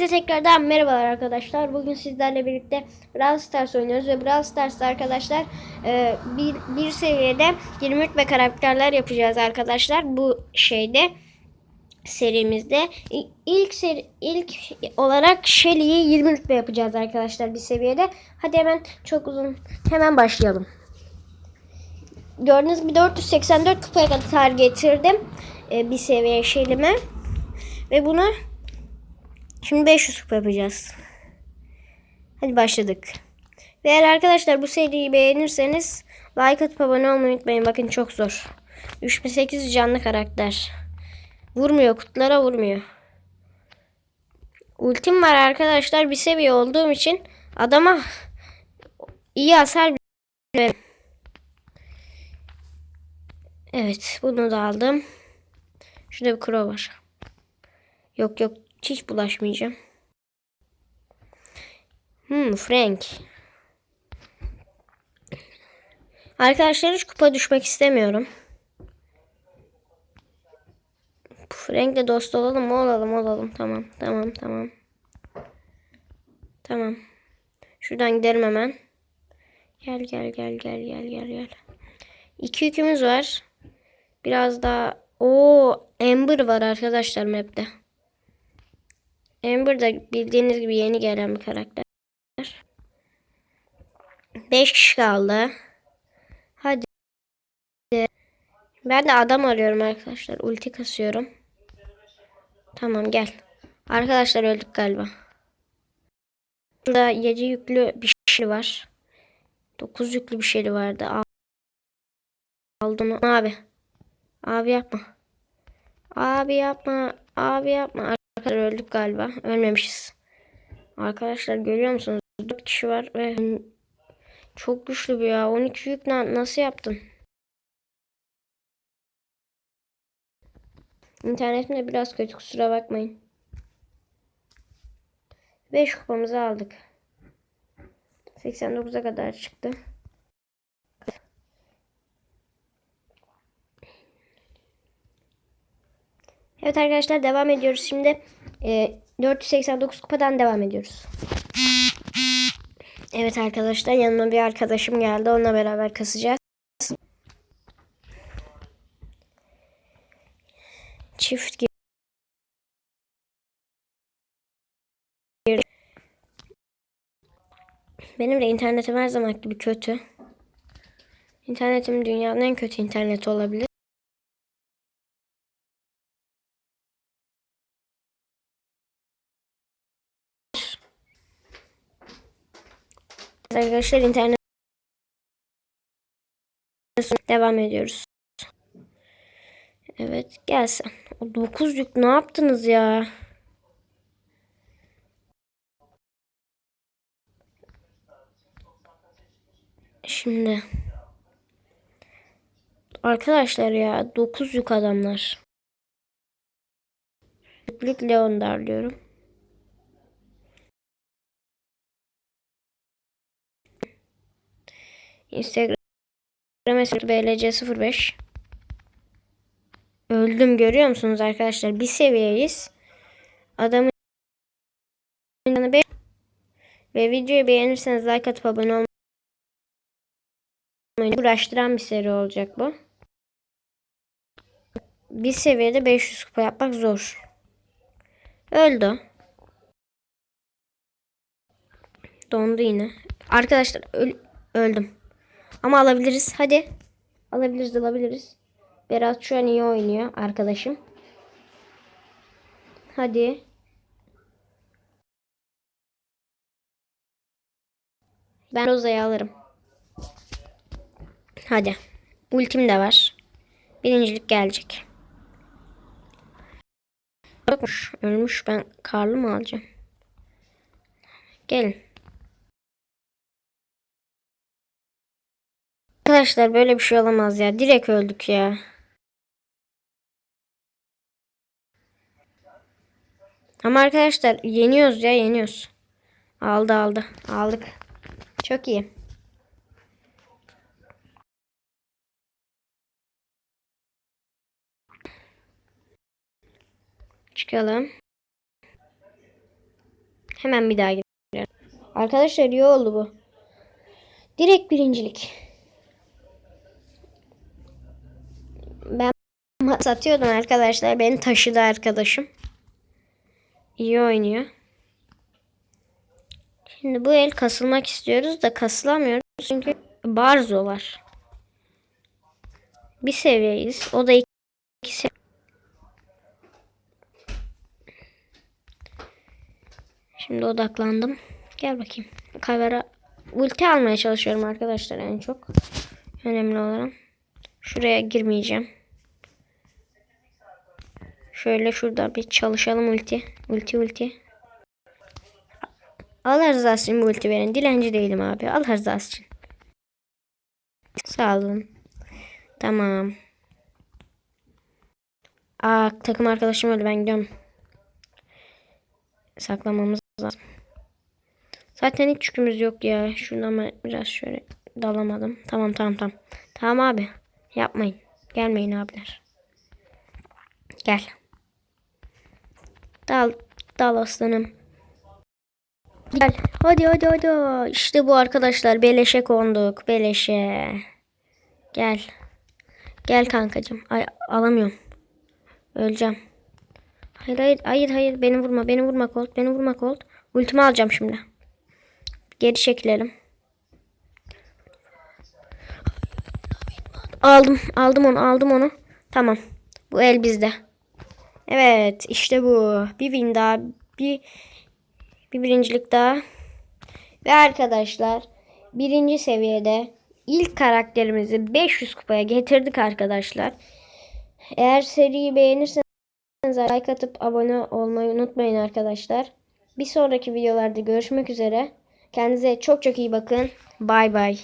Herkese tekrardan merhabalar arkadaşlar. Bugün sizlerle birlikte Brawl Stars oynuyoruz ve Brawl Stars'ta arkadaşlar e, bir, bir seviyede 20 ve karakterler yapacağız arkadaşlar. Bu şeyde serimizde ilk seri, ilk olarak Shelly'yi 20 rütbe yapacağız arkadaşlar bir seviyede. Hadi hemen çok uzun hemen başlayalım. Gördüğünüz gibi 484 kupaya kadar getirdim e, bir seviye Shelly'me. Ve bunu Şimdi 500 kupa yapacağız. Hadi başladık. Ve eğer arkadaşlar bu seriyi beğenirseniz like atıp abone olmayı unutmayın. Bakın çok zor. 3800 canlı karakter. Vurmuyor kutlara vurmuyor. Ultim var arkadaşlar bir seviye olduğum için adama iyi hasar. Evet bunu da aldım. Şurada bir crow var. Yok yok hiç bulaşmayacağım. Hmm Frank. Arkadaşlar hiç kupa düşmek istemiyorum. Frank'le dost olalım? Olalım olalım. Tamam tamam tamam. Tamam. Şuradan gidelim hemen. Gel gel gel gel gel gel gel. İki yükümüz var. Biraz daha o Ember var arkadaşlar map'te. Amber da bildiğiniz gibi yeni gelen bir karakter. 5 kişi kaldı. Hadi. Ben de adam arıyorum arkadaşlar. Ulti kasıyorum. Tamam gel. Arkadaşlar öldük galiba. Burada 7 yüklü bir şey var. 9 yüklü bir şey vardı. Al- Aldım abi. Abi yapma. Abi yapma. Abi yapma. Arkadaşlar öldük galiba. Ölmemişiz. Arkadaşlar görüyor musunuz? 4 kişi var ve çok güçlü bu ya. 12 yük na- nasıl yaptın? İnternetim de biraz kötü kusura bakmayın. 5 kupamızı aldık. 89'a kadar çıktı. Evet arkadaşlar devam ediyoruz. Şimdi e, 489 kupadan devam ediyoruz. Evet arkadaşlar yanıma bir arkadaşım geldi. Onunla beraber kasacağız. Çift gibi. Benim de internetim her zaman gibi kötü. İnternetim dünyanın en kötü interneti olabilir. Arkadaşlar internet devam ediyoruz. Evet gelsin. O 9 yük ne yaptınız ya? Şimdi Arkadaşlar ya 9 yük adamlar. Yüklük Leon darlıyorum. Instagram hesabı blc05 Öldüm görüyor musunuz arkadaşlar? Bir seviyeyiz. Adamın ve videoyu beğenirseniz like atıp abone olmayı uğraştıran bir seri olacak bu. Bir seviyede 500 kupa yapmak zor. Öldü. Dondu yine. Arkadaşlar öl- öldüm. Ama alabiliriz. Hadi. Alabiliriz alabiliriz. Berat şu an iyi oynuyor arkadaşım. Hadi. Ben Roza'yı alırım. Hadi. Ultim de var. Birincilik gelecek. Yokmuş. Ölmüş. Ben karlı mı alacağım? Gelin. Arkadaşlar böyle bir şey olamaz ya. Direkt öldük ya. Ama arkadaşlar yeniyoruz ya yeniyoruz. Aldı aldı. Aldık. Çok iyi. Çıkalım. Hemen bir daha girelim. Arkadaşlar iyi oldu bu. Direkt birincilik. Ben satıyordum arkadaşlar. Beni taşıdı arkadaşım. İyi oynuyor. Şimdi bu el kasılmak istiyoruz da kasılamıyoruz. Çünkü Barzo var. Bir seviyeyiz. O da iki, iki seviye. Şimdi odaklandım. Gel bakayım. Kamera ulti almaya çalışıyorum arkadaşlar en çok. Önemli olan. Şuraya girmeyeceğim. Şöyle şurada bir çalışalım ulti. Ulti ulti. Allah rızası için bu ulti verin. Dilenci değilim abi. Allah rızası için. Sağ olun. Tamam. Aa takım arkadaşım öldü. Ben gidiyorum. Saklamamız lazım. Zaten hiç yükümüz yok ya. Şuradan ben biraz şöyle dalamadım. Tamam tamam tamam. Tamam abi. Yapmayın. Gelmeyin abiler. Gel. Dal. Dal aslanım. Gel. Hadi hadi hadi. İşte bu arkadaşlar. Beleşe konduk. Beleşe. Gel. Gel kankacığım. Ay alamıyorum. Öleceğim. Hayır hayır hayır hayır beni vurma beni vurma Colt beni vurma Colt. Ultimi alacağım şimdi. Geri çekilelim. Aldım aldım onu aldım onu. Tamam. Bu el bizde. Evet işte bu. Bir win daha. Bir, bir birincilik daha. Ve arkadaşlar birinci seviyede ilk karakterimizi 500 kupaya getirdik arkadaşlar. Eğer seriyi beğenirseniz like atıp abone olmayı unutmayın arkadaşlar. Bir sonraki videolarda görüşmek üzere. Kendinize çok çok iyi bakın. Bay bay.